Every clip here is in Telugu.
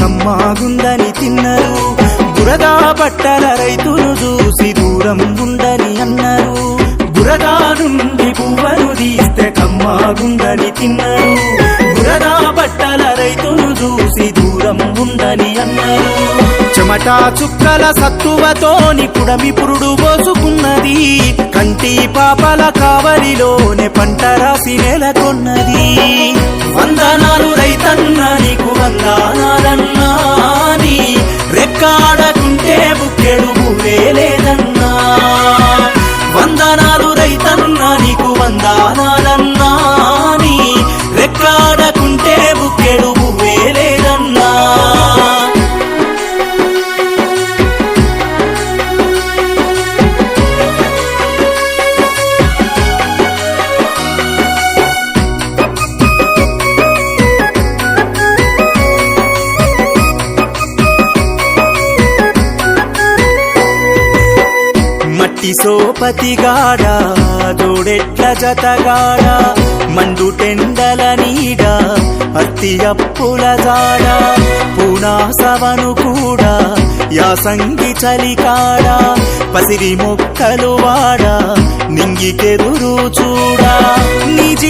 కమ్మాగుందని తిన్నరు. బురదా బట్టల రైతులు చూసి దూరం ఉందని అన్నారు. బురదా నుండి పువ్వను తీస్తే కమ్మాగుందని తిన్నరు. బురదా బట్టల రైతులు చూసి దూరం ఉందని అన్నారు. చెమటా చుక్కల సత్తువతోని పుడమి పురుడు పోసుకున్నది. కంటి పాపల కావలిలోనే పంట రాసి నెలకొన్నది. వందనా బుక్కెడు లేదన్నా వందనాలు రైతన్నా నీకు వందనాలన్నా. సోపతి సోపతిగాడ జోడెట్ల జతగాడా మండు టెండల నీడ అత్తి అప్పుల జాడ పూనాసవను కూడా యాసంగి చలికాడా పసిరి మొక్కలు వాడ నింగికెదురు చూడా నిజ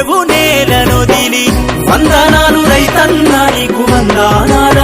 పోలేవు నేలను దిలి వందనాలు రైతన్నా నీకు వందనాలు.